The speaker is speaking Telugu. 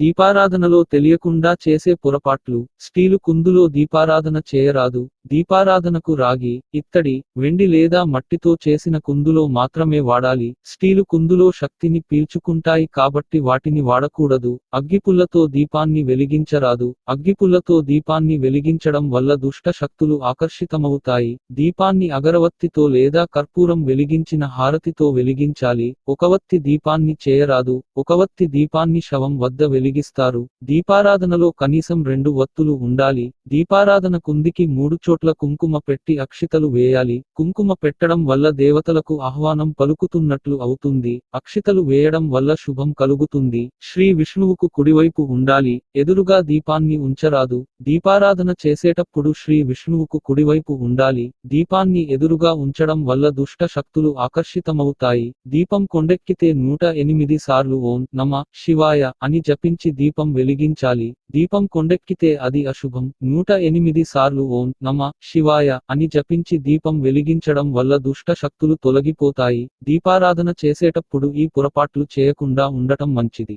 దీపారాధనలో తెలియకుండా చేసే పొరపాట్లు స్టీలు కుందులో దీపారాధన చేయరాదు. దీపారాధనకు రాగి ఇత్తడి వెండి లేదా మట్టితో చేసిన కుందులో మాత్రమే వాడాలి. స్టీలు కుందులో శక్తిని పీల్చుకుంటాయి కాబట్టి వాటిని వాడకూడదు. అగ్గిపుల్లతో దీపాన్ని వెలిగించరాదు. అగ్గిపుల్లతో దీపాన్ని వెలిగించడం వల్ల దుష్ట శక్తులు ఆకర్షితమవుతాయి. దీపాన్ని అగరవత్తితో లేదా కర్పూరం వెలిగించిన హారతితో వెలిగించాలి. ఒకవత్తి దీపాన్ని చేయరాదు. ఒకవత్తి దీపాన్ని శవం వద్ద వెలిగిస్తారు. దీపారాధనలో కనీసం రెండు వత్తులు ఉండాలి. దీపారాధన కుందికి మూడు చోట్ల కుంకుమ పెట్టి అక్షితలు వేయాలి. కుంకుమ పెట్టడం వల్ల దేవతలకు ఆహ్వానం పలుకుతున్నట్లు అవుతుంది. అక్షితలు వేయడం వల్ల శుభం కలుగుతుంది. శ్రీ విష్ణువుకు కుడివైపు ఉండాలి. ఎదురుగా దీపాన్ని ఉంచరాదు. దీపారాధన చేసేటప్పుడు శ్రీ విష్ణువుకు కుడివైపు ఉండాలి. దీపాన్ని ఎదురుగా ఉంచడం వల్ల దుష్ట శక్తులు ఆకర్షితమవుతాయి. దీపం కొండెక్కితే నూట ఎనిమిది సార్లు ఓం నమ శివాయ అని జపించి దీపం వెలిగించాలి. దీపం కొండెక్కితే అది అశుభం. నూట ఎనిమిది సార్లు ఓం నమ శివాయ అని జపించి దీపం వెలిగించడం వల్ల దుష్ట శక్తులు తొలగిపోతాయి. దీపారాధన చేసేటప్పుడు ఈ పొరపాట్లు చేయకుండా ఉండటం మంచిది.